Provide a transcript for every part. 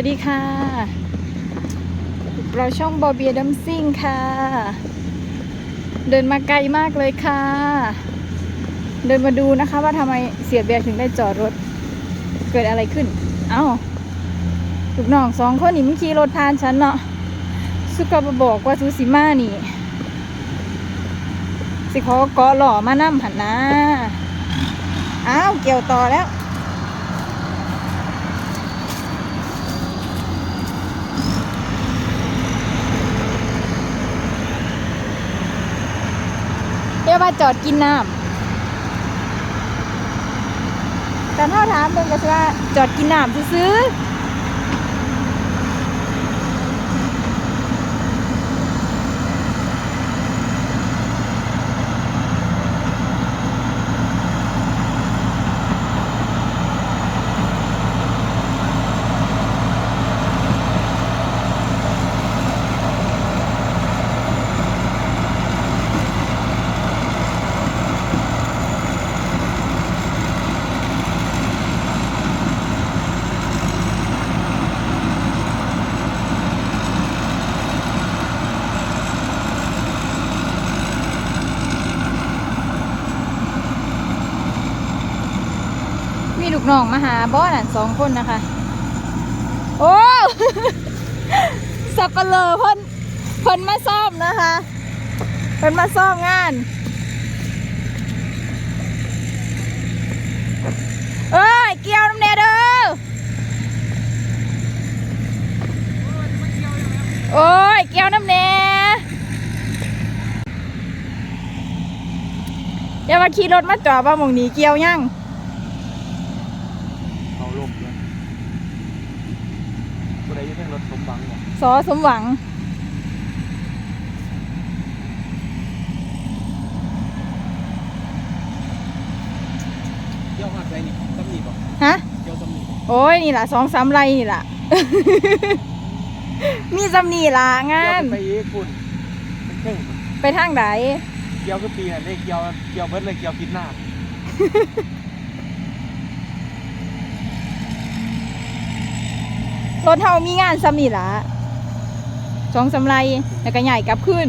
วัสดีค่ะ เราช่องบอเบียดัมซิ่งค่ะ เดินมาไกลมากเลยค่ะ เดินมาดูนะคะว่าทำไมเสียเบียร์ถึงได้จอดรถ เกิดอะไรขึ้น เอ้าลูกน้องสองคนนี่มันขี่รถผ่านฉันเนาะสุกมาบอกว่าซูซิมานี่ สิขอเกาะหล่อมานั่มหันนะอ้าวเกี่ยวต่อแล้ว รียกว่าจอดกินน้ำแต่ถ้าถามเพิ่นก็สิว่าจอดกินน้ำซื้อ มีลูกน้องมาหาบอสอะสองคนนะคะ โอ้สับเปลือเพิ่นเพิ่นมาซ่อมนะคะเพิ่นมาซ่อมงาน เอ้ย เกี่ยวน้ำเนเด้อโอ้ย เกี่ยวน้ำเนอย่ามาขี่รถมาจอดว่ามองนี้เกี่ยวยังเขาล มเลยผู้ใดอยังรถสมบังเนี่ยสอสมหวังเกี่ยวหัดใจนี่ตำหนิบ่ฮะเกี่ยวตำหนิบ่โอ้ย นี่ล่ะสองสามไรนี่ล่ะ มีจำนี่ล่ะงาเกี่ยวนไปอีกคุณเป็นเครื่องไปทางไหน เกี่ยวคือปีนั่นได้เกี่ยวเกี่ยวเบิดเลยเกี่ยวคิดหน้า รถเฮามีงานซ้ำนี่ล่ะสองสามไรแล้วก็ใหญ่กลับขึ้น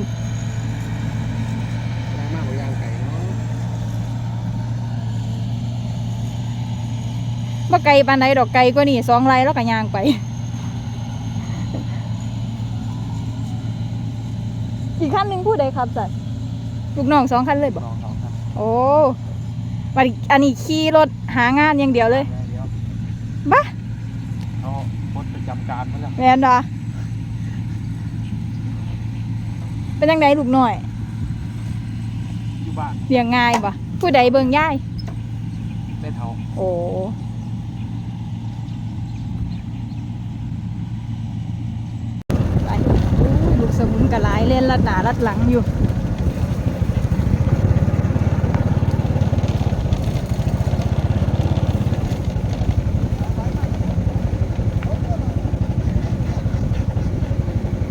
แรงมากกว่ายางไก่เนาะบ่ไกลปานใดดอกไกลกว่านี่สองไรแล้วก็ย่างไป อีกคันหนึ่งผู้ใดครับสัตว์ลูกน้องสองคันเลยบ่สองสองครับโอ้บัดนี้อันนี้ขี่รถหางานอย่างเดียวเลยเดี๋ยวบ้าเขาพดประจำ การมาแล้วแม่นดะเป็นยังไงลูกหน้อยอยู่บ้านเลี้ยงง่ายปะผู้ใดเบิ่งย่ายได้เท่าโอ้ไปลูกสมุนกระหลเล่นลัดหนาลัดหลังอยู่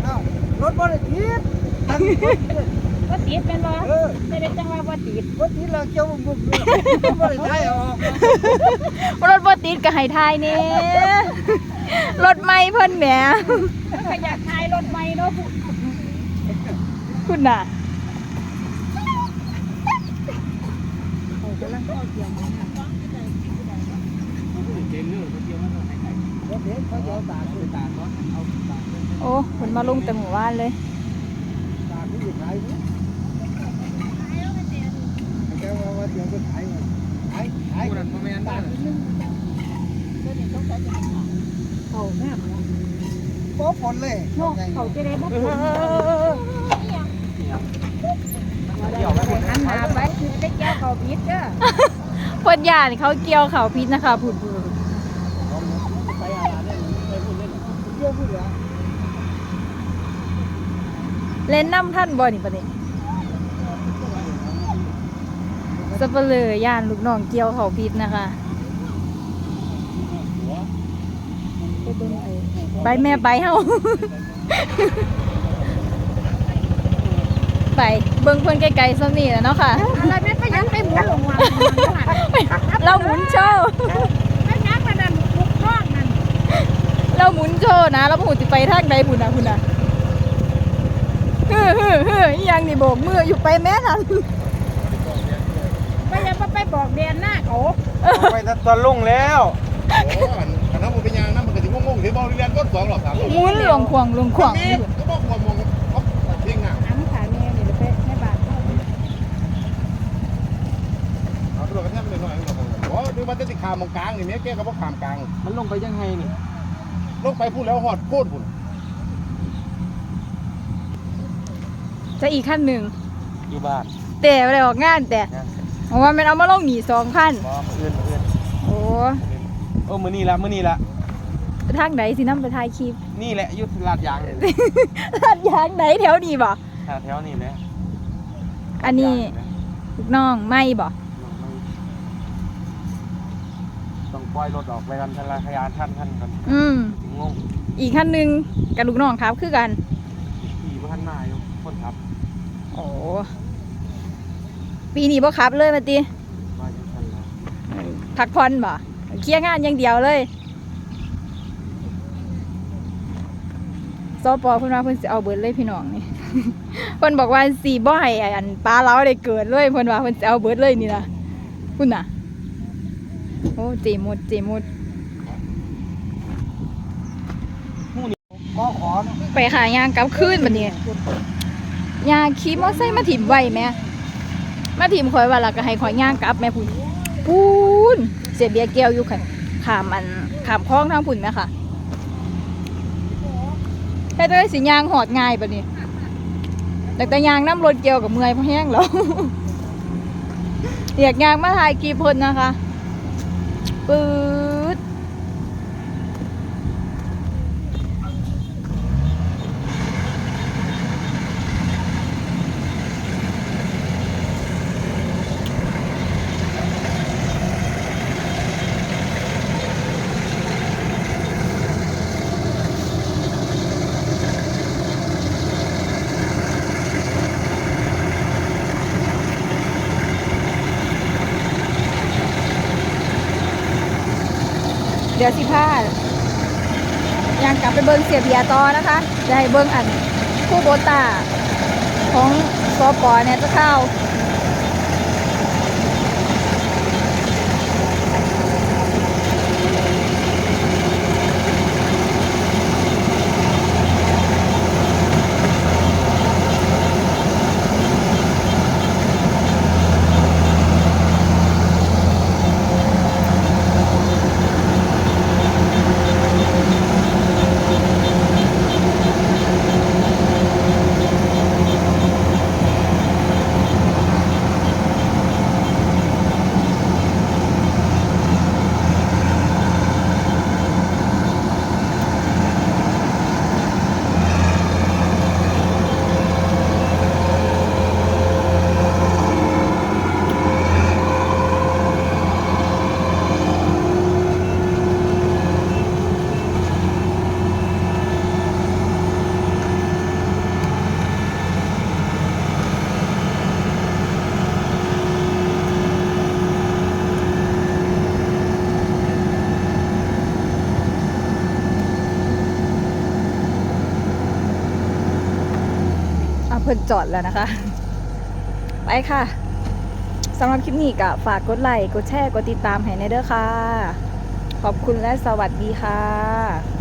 อ้าวรถบริทิศนั่น ว่าติ ดเป็นบ่เออไม่เป็นจังว่าบ่ติดรถทิศเราเกี่ยวบุบเลยบริไทยออกรถบ่ติดก็ให้ทายแหนี่รถไม่เพิ่นแหมก็อยากทายรถใหม่เนาะผู้คุณน่ะเก่งเนื้อเขาเกี่ยวมันเอาไหนไก่รถเด็กเขาเกี่ยวตาคือตาเนาะเอาตาเป็นโอ้เพิ่นมาลงแต่หมู่บ้านเลยตา ที่อยู่ขายนี่แกว่าว่าเดี๋ยวจะขายมันขายขายกันประมาณนั้นเขาแม่โป๊ผลเลยเนาะเขาจะได้บ่เอผลเกี่ยวไปหมดหันหาไปคือได้แก้วเขาพิษเด้อพนยานเขาเกี่ยวเขาพิษนะคะพูดไปอะไรเล่นไปพูดเล่นน้ำท่านบ่นี่ประเด็น สเปเหลือย่านลูกน้องเกี่ยวเขาพิษนะคะไปแม่ไปเฮาไปเบิ่งเพิ่นไกลๆซ้ำนี่แหละเนาะค่ะอะไรแม่ไปยังไปหมุนลงมาเราหมุนโชว์ไปยังมานั่นลูกน้องนั่นเราหมุนโชว์นะเราหมุนสิไปทางใดพุ่นน่ะพุ่นน่ะเฮ้อเฮ้อเฮ้ออีหยังนี่โบกมืออยู่ไปแม่ทัน ไปยังบ่ไปบอกแดนหน้าเขาไปตอนลงแล้วโอ้อันอันนั้นมันเป็นยางนะมันก็จะงงๆที่บอกเรียนต้นสองหรอกครับหมุนหลวงควงหลวงควงนี่ก็บอกว่ามองเขาทิ้งอะอันขาแม่นี่ไปแม่บ้านเขาเอาตัวกันแทบไม่หน่อยหรอกโอ้ดูมันจะติดขามงกลางนี่แม่แกก็บอกขามกลางมันลงไปยังไงนี่ลงไปพูดแล้วหอดโคตรพุ่นจะอีกขั้นหนึ่งอยู่บ้านแต่อะไรออกงานแต่ งาน เสร็จเพราะว่ามันเอามาลงหนีสองขั้นบ่มาเอื้อนมาเอื้อนโอ้โอ้มื้อนี้ละมื้อนี้ละไปทางไหนสิน้ำไปถ่ายคลิปนี่แหละอยุทธลาดยางนี่ลาดยางไหนแถวนี้บ่หาแถวนี่แหละอันนี้ลูกน้องไม่บ่ต้องปล่อยรถออกไปกันทลายขยานท่านท่านกันอืมงงอีกขั้นหนึ่งกับลูกน้องครับคือกันขี่พันมาอยู่คนขับ โอ้ ปีนี้บ่ครับเลยมาติมาจันละพักผ่อนบ่เคลียร์งานอย่างเดียวเลยสปอเพิ่นว่าเพิ่นสิเอาเบิดเลยพี่น้องนี่เพิ่นบอกว่าสี่บ่ให้อันปลาเล้าได้เกิดเลยเพิ่นว่าเพิ่นสิเอาเบิดเลยนี่ล่ะคุณน่ะโอ้เจมุดเจมุดไปหายางกลับคืนบัดนี้ยางขี่มอไซค์มาถิ่มไว้แม่ มาทีมคอยว่าล้วก็ให้คอยย่างกลับแม่พุ่นปูนเสียเบียร์แก้วอยู่ขันขามอันขามคลองทางพุ่นแม่ค่ะให้ได้สียางหอดง่ายปะนี่แต่แต่ยางน้ำรถเกี่ยวกับเมื่อยพแห้งแล้วอยากยางมาถ่ายกีพนนะคะปื๊ด เดี๋ยวสิพลาดยังกลับไปเบิ้งเสียเบียต่อนะคะจะให้เบิ้งอันผู้โบตาของสปอเนี่ยจะเข้า พิ่นจอดแล้วนะคะ ไปค่ะสำหรับคลิปนี้ก็ฝากกดไลค์กดแชร์กดติดตามให้ในเด้อค่ะ ขอบคุณและสวัสดีค่ะ